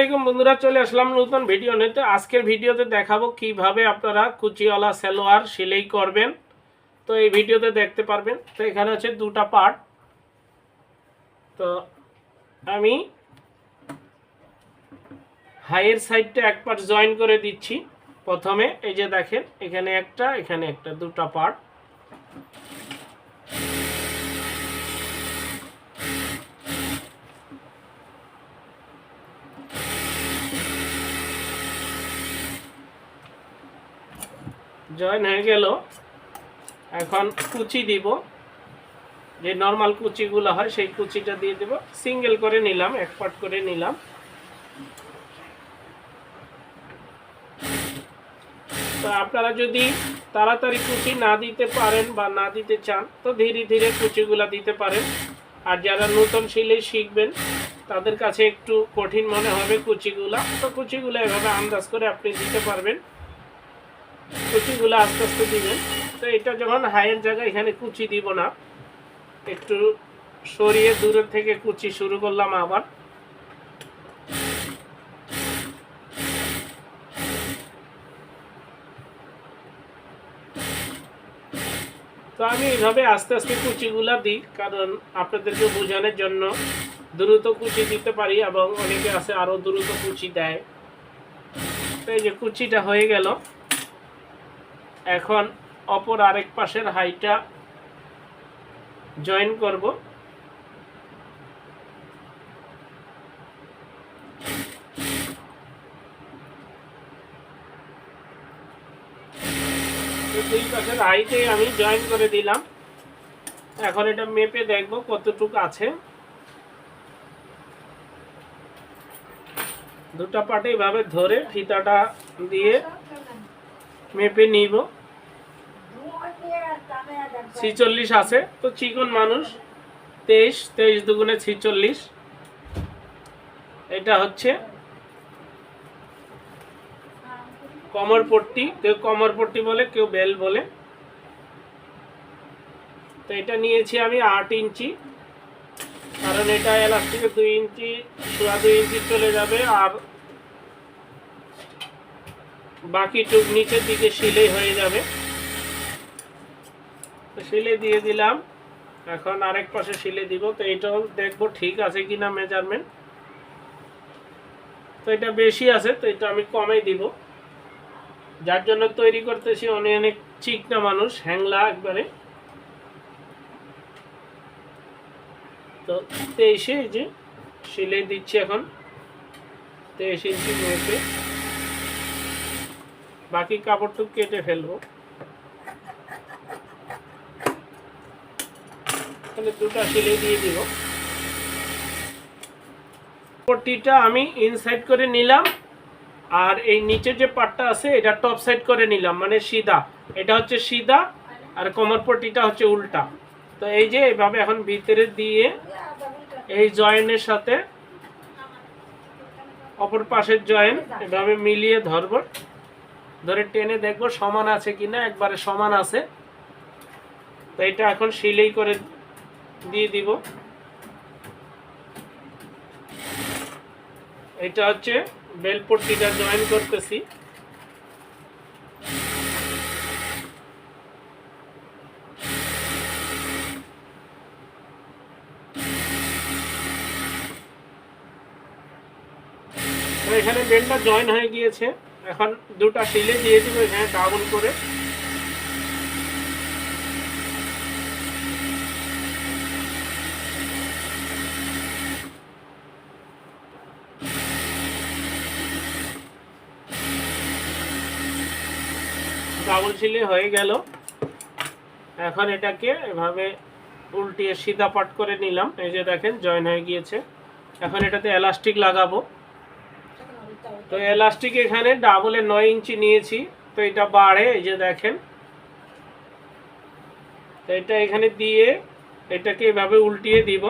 আলাইকুম বন্ধুরা, চলে আসলাম নতুন ভিডিও নিতে আজকের ভিডিওতে দেখাবো কীভাবে আপনারা কুচিওয়ালা সালোয়ার সেলাই করবেন। তো এই ভিডিওতে দেখতে পারবেন। তো এখানে হচ্ছে দুটা পার্ট তো আমি হাইয়ের সাইডটা এক পার্ট জয়েন করে দিচ্ছি। প্রথমে এই যে দেখেন, এখানে একটা এখানে একটা, দুটা পার্ট জয়েন হয়ে গেল, এখন কুচি দিব। যে নর্মাল কুচিগুলো হয়, সেই কুচিটা দিয়ে দেব। সিঙ্গেল করে নিলাম, এক পার্ট করে নিলাম। তো আপনারা যদি তাড়াতাড়ি কুচি না দিতে পারেন বা না দিতে চান, তো ধীরে ধীরে কুচিগুলো দিতে পারেন। আর যারা নতুন সিলাই শিখবেন, তাদের কাছে একটু কঠিন মনে হবে কুচিগুলা। তো কুচিগুলো এভাবে আন্দাজ করে আপনি দিতে পারবেন। কুচিগুলো আস্তে আস্তে দিবেন। তো এটা যখন হাইয়ের জায়গায় এখানে কুচি দিব না, একটু সরিয়ে দূরের থেকে কুচি শুরু করলাম আবার। তো আমি এইভাবে আস্তে আস্তে কুচিগুলা দিই, কারণ আপনাদেরকে বোঝানোর জন্য দ্রুত কুচি দিতে পারি এবং অনেকে আছে আরও দ্রুত কুচি দেয়। তো এই যে কুচিটা হয়ে গেল। এখন অপর আরেক পাশের হাইটা জয়েন করব। দুই পাশের হাইটে আমি জয়েন করে দিলাম। এখন এটা মেপে দেখব কতটুকু আছে। দুটা পাটে এভাবে ধরে ফিতাটা দিয়ে মেপে নিব। ছিচল্লিশ আছে। তো চিকন মানুষ, তেইশ তেইশ দুগুণে ছিচল্লিশ। এটা হচ্ছে কমর পট্টি। কেউ কমর পট্টি বলে, কেউ বেল বলে। তো এটা নিয়েছি আমি আট ইঞ্চি। কারণ এটা এলাস্টিকে দুই ইঞ্চি, সোয়া দুই ইঞ্চি চলে যাবে। আর বাকি টুক নিচের দিকে সিলাই হয়ে যাবে। সিলে দিয়ে দিলাম। এখন আরেক পাশে সিলে দিব। তো এটাও দেখব ঠিক আছে কিনা মেজারমেন্ট তো এটা বেশি আছে, তো এটা আমি কমে দিব। যার জন্য তৈরি করতেছি অনেক অনেক চিকনা মানুষ, হ্যাংলা একবারে। তো তেইশে যে সিলে দিচ্ছি এখন। তেইশ ইঞ্চি মেপে বাকি কাপড়টুক কেটে ফেলব। তাহলে দুটা সিলাই দিয়ে দিব। পট্টিটা আমি ইনসাইড করে নিলাম, আর এই নিচের যে পাটটা আছে, এটা টপ সাইড করে নিলাম মানে সিধা। এটা হচ্ছে সিধা, আর কোমর পট্টিটা হচ্ছে উল্টা। তো এই যে এভাবে এখন ভিতরে দিয়ে এই জয়েনের সাথে অপর পাশের জয়েন এভাবে মিলিয়ে ধরবো। ধরে টেনে দেখব সমান আছে কিনা, একবারে সমান আছে। তো এটা এখন সিলাই করে দিয়ে দিব। এটা হচ্ছে বেলপট্টিটা জয়েন করতেছি। এখানে বেলটা জয়েন হয়ে গিয়েছে। এখন দুটা সিলে দিয়ে দিব এখানে ডাবল করে। সিলে হয়ে গেল। এখন এটাকে এভাবে উল্টিয়ে সিধা পাট করে নিলাম। এই যে দেখেন জয়েন হয়ে গিয়েছে। এখন এটাতে এলাস্টিক লাগাবো। তো এলাস্টিক এখানে ডাবলে নয় ইঞ্চি নিয়েছি। তো এটা বাড়ে, এই যে দেখেন। তো এটা এখানে দিয়ে এটাকে এভাবে উল্টিয়ে দিব।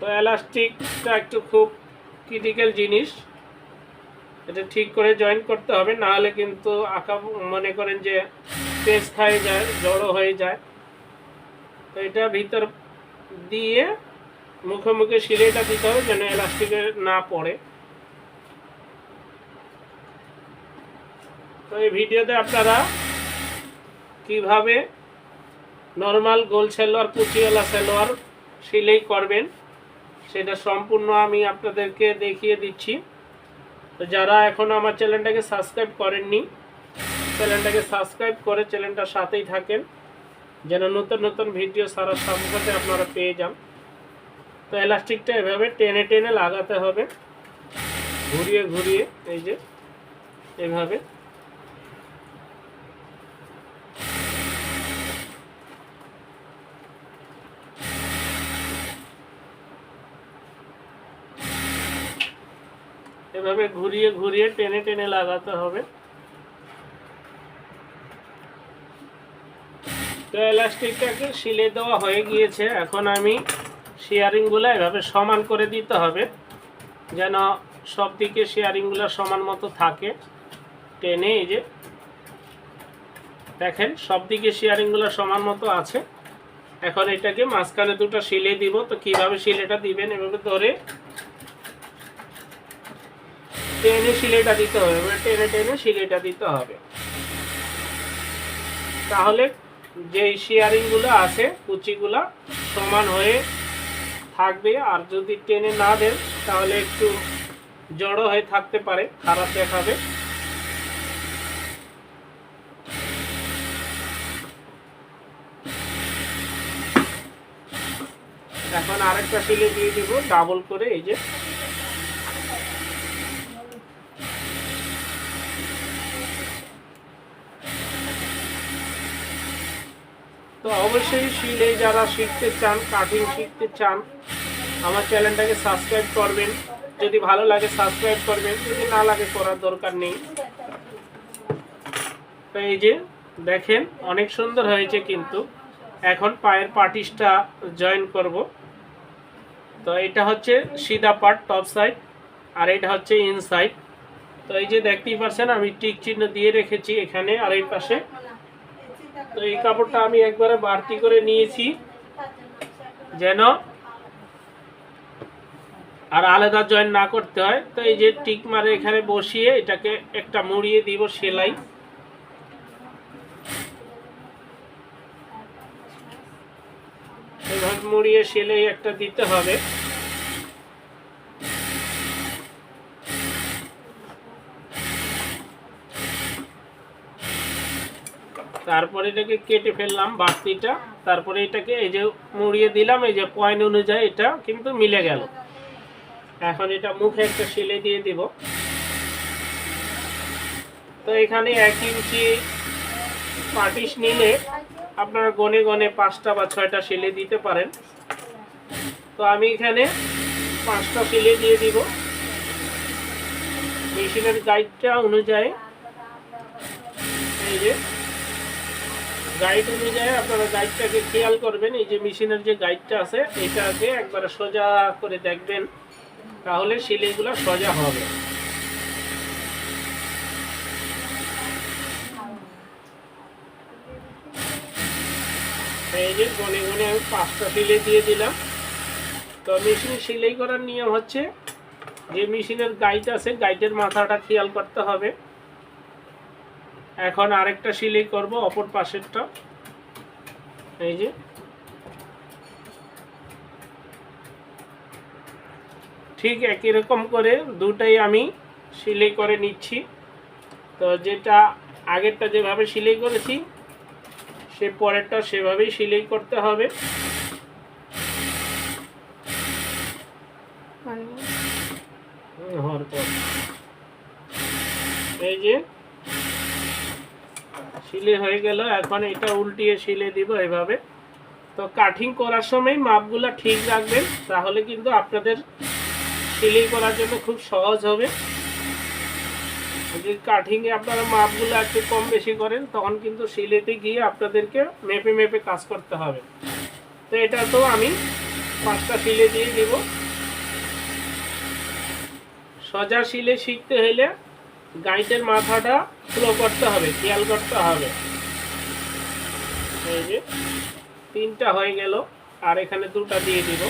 তো এলাস্টিকটা একটু খুব ক্রিটিক্যাল জিনিস। এটা ঠিক করে জয়েন করতে হবে না হলে কিন্তু আঁকা মনে করেন যে পেজ খাই যায়, জড়ো হয়ে যায়। তো এটা ভিতর দিয়ে মুখে মুখে সিলাইটা দিতে হবে যেন এলাস্টিকে না পড়ে। তো এই ভিডিওতে আপনারা কীভাবে নর্মাল গোল সেলোয়ার, কুচিওয়ালা সেলোয়ার সিলাই করবেন, সেটা সম্পূর্ণ আমি আপনাদেরকে দেখিয়ে দিচ্ছি। তো যারা এখনও আমার চ্যানেলটাকে সাবস্ক্রাইব করেননি, চ্যানেলটাকে সাবস্ক্রাইব করে চ্যানেলটার সাথেই থাকেন, যেন নতুন নতুন ভিডিও সারা সাথে আপনারা পেয়ে যান। তো এলাস্টিকটা এভাবে টেনে টেনে লাগাতে হবে, ঘুরিয়ে ঘুরিয়ে, এই যে, এভাবে। এভাবে ঘুরিয়ে ঘুরিয়ে টেনে টেনে লাগাতে হবে। তো এলাস্টিকটাকে সিলে দেওয়া হয়ে গিয়েছে। এখন আমি শেয়ারিংগুলো এভাবে সমান করে দিতে হবে, যেন সব দিকে শেয়ারিংগুলো সমান মতো থাকে। টেনে এই যে, দেখেন সব দিকে শেয়ারিংগুলো সমান মতো আছে। এখন এটাকে মাঝখানে দুটো শিলে দিব। তো কীভাবে শিলেটা দিবেন এভাবে ধরে টেনে শিলেটা দিতে হবে, এবার টেনে টেনে শিলেটা দিতে হবে। তাহলে যে শেয়ারিংগুলো আছে, কুচিগুলো সমান হয়ে থাকবে, আর যদি টেনে না দেন, তাহলে একটু জড়ো হয়ে থাকতে পারে, খারাপ দেখাবে। এখন আরেকটা শিলে দিয়ে দিব ডাবল করে এই যে তো অবশ্যই শিলে যারা শিখতে চান, কাটিং শিখতে চান, আমার চ্যানেলটাকে সাবস্ক্রাইব করবেন। যদি ভালো লাগে সাবস্ক্রাইব করবেন। যদি না লাগে, করার দরকার নেই। তো এই যে দেখেন, অনেক সুন্দর হয়েছে কিন্তু। এখন পায়ের পার্টিসটা জয়েন করব। তো এটা হচ্ছে সিধা পার্ট টপ সাইড আর এটা হচ্ছে ইনসাইড তো এই যে দেখতেই পাচ্ছেন আমি টিক চিহ্ন দিয়ে রেখেছি এখানে, আর এই পাশে তো এই কাপড়টা আমি একবারে বাড়তি করে নিয়েছি। যেন আর আলাদা জয়েন না করতে হয়। তো এই যে টিক মারে এখানে বসিয়ে এটাকে একটা মুড়িয়ে দিব সেলাই। মুড়িয়ে সেলাই একটা দিতে হবে। তারপরে এটাকে কেটে ফেললাম বাড়তিটা। তারপরে এটাকে এই যে মুড়িয়ে দিলাম, এই যে পয়েন্ট অনুযায়ী এটা কিন্তু মিলে গেল। এখন এটা মুখে একটা সেলে দিয়ে দিব। তো এখানে এক ইঞ্চি পাটিস নিলে আপনারা গনে গনে পাঁচটা বা ছয়টা সেলে দিতে পারেন। তো আমি এখানে পাঁচটা সেলে দিয়ে দিব। মেশিনের গাইডটা অনুযায়ী এই যে গাইড অনুযায়ী আপনারা গাইডটাকে খেয়াল করবেন। এই যে মেশিনের যে গাইডটা আছে, এটাকে একবারে সোজা করে দেখবেন, তাহলে সিলাইগুলো সোজা হবে। এই যে গনে গনে আমি পাঁচটা সিলাই দিয়ে দিলাম। তো মেশিন সেলাই করার নিয়ম হচ্ছে, যে মেশিনের গাইড আছে গাইডের মাথাটা খেয়াল করতে হবে। এখন আরেকটা সিলাই করব অপর পাশেরটা। এই যে। ঠিক একই রকম করে দুটাই আমি সিলাই করে নিচ্ছি। তো যেটা আগেরটা যেভাবে সিলাই করেছি সে পরেরটা সেভাবেই সিলাই করতে হবে। এই যে। শিলে হয়ে গেল, এখন এটা উল্টিয়ে শিলে দিব এভাবে। তো কাটিং করার সময় মাপগুলো ঠিক রাখবেন, তাহলে কিন্তু আপনাদের সিলাই করার জন্য খুব সহজ হবে। যদি কাটিংয়ে আপনারা মাপগুলো একটু কম বেশি করেন, তখন কিন্তু সিলেতে গিয়ে আপনাদেরকে মেপে মেপে কাজ করতে হবে। তো এটা তো আমি পাঁচটা সিলে দিয়ে দিব। সজা শিলে শিখতে হলে গাইডের মাথাটা স্লো করতে হবে, খেয়াল করতে হবে। এই যে, তিনটা হয়ে গেল, আর এখানে দুটা দিয়ে দিব।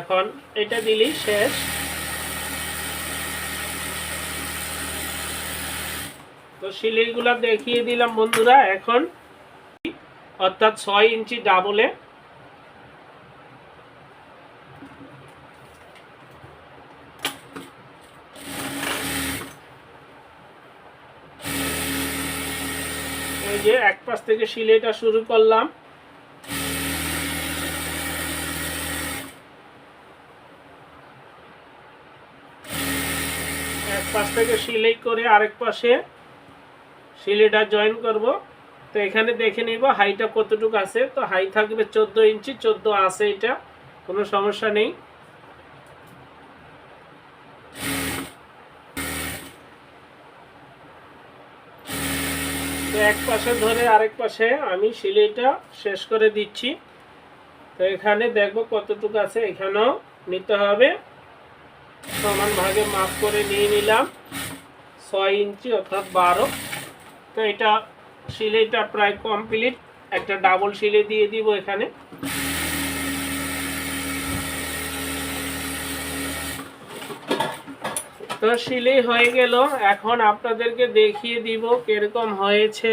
এখন এটা দিলি শেষ। তো শিলিগুলা দেখিয়ে দিলাম বন্ধুরা, এখন অর্থাৎ ছয় ইঞ্চি ডাবলে যে এক পাশ থেকে সিলাইটা শুরু করলাম। এক পাশ থেকে সিলাই করে আরেক পাশে সিলাইটা জয়েন করব। তো এখানে দেখে নিব হাইটা কতটুকু আছে। তো হাই থাকবে চোদ্দ ইঞ্চি, চোদ্দ আছে এটা, কোনো সমস্যা নেই। এক পাশে ধরে আরেক পাশে আমি সিলাইটা শেষ করে দিচ্ছি। তো এখানে দেখব কতটুকু আছে, এখানেও নিতে হবে। সমান ভাগে মাপ করে নিয়ে নিলাম, ছয় ইঞ্চি অর্থাৎ বারো। তো এটা সিলাইটা প্রায় কমপ্লিট একটা ডাবল সিলাই দিয়ে দিব এখানে। তো সিলাই হয়ে গেল। এখন আপনাদেরকে দেখিয়ে দিব কীরকম হয়েছে।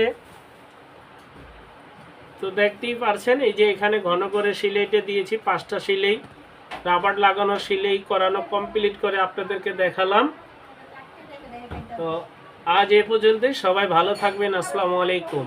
তো দেখতেই পারছেন, এই যে এখানে ঘন করে সিলাইটা দিয়েছি, পাঁচটা সিলাই। রাবার লাগানো, সিলাই করানো কমপ্লিট করে আপনাদেরকে দেখালাম। তো আজ এ পর্যন্তই, সবাই ভালো থাকবেন, আসসালামু আলাইকুম।